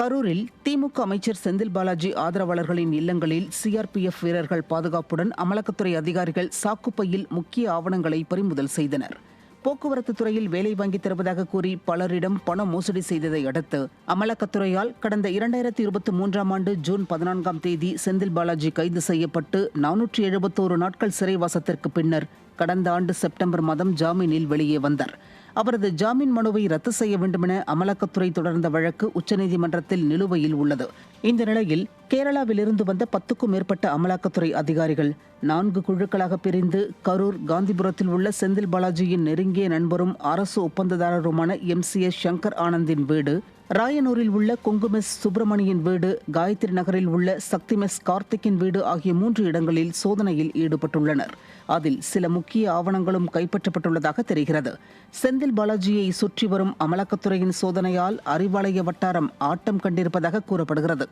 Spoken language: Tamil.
கரூரில் திமுக அமைச்சர் செந்தில் பாலாஜி ஆதரவாளர்களின் இல்லங்களில் சிஆர்பிஎஃப் வீரர்கள் பாதுகாப்புடன் அமலாக்கத்துறை அதிகாரிகள் சாக்குப்பையில் முக்கிய ஆவணங்களை பறிமுதல் செய்தனர். போக்குவரத்து துறையில் வேலை வாங்கித் தருவதாக கூறி பலரிடம் பண மோசடி செய்ததை அடுத்து அமலாக்கத்துறையால் கடந்த இரண்டாயிரத்தி இருபத்தி மூன்றாம் ஆண்டு ஜூன் பதினான்காம் தேதி செந்தில் பாலாஜி கைது செய்யப்பட்டு நானூற்றி எழுபத்தோரு நாட்கள் சிறைவாசத்திற்கு பின்னர் கடந்த ஆண்டு செப்டம்பர் மாதம் ஜாமீனில் வெளியே வந்தார். அவரது ஜாமீன் மனுவை ரத்து செய்ய வேண்டுமென அமலாக்கத்துறை தொடர்ந்த வழக்கு உச்சநீதிமன்றத்தில் நிலுவையில் உள்ளது. இந்த நிலையில் கேரளாவிலிருந்து வந்த பத்துக்கும் மேற்பட்ட அமலாக்கத்துறை அதிகாரிகள் நான்கு குழுக்களாக பிரிந்து கரூர் காந்திபுரத்தில் உள்ள செந்தில் பாலாஜியின் நெருங்கிய நண்பரும் அரசு ஒப்பந்ததாரருமான எம். சி. எஸ். சங்கர் ஆனந்தின் வீடு ராயனூரில் உள்ள குங்குமெஸ் சுப்பிரமணியின் வீடு காயத்ரி நகரில் உள்ள சக்திமெஸ் கார்த்திக்கின் வீடு ஆகிய மூன்று இடங்களில் சோதனையில் ஈடுபட்டுள்ளனர். அதில் சில முக்கிய ஆவணங்களும் கைப்பற்றப்பட்டுள்ளதாக தெரிகிறது. செந்தில் பாலாஜியை சுற்றி வரும் அமலாக்கத்துறையின் சோதனையால் அறிவாலய வட்டாரம் ஆட்டம் கண்டிருப்பதாக கூறப்படுகிறது.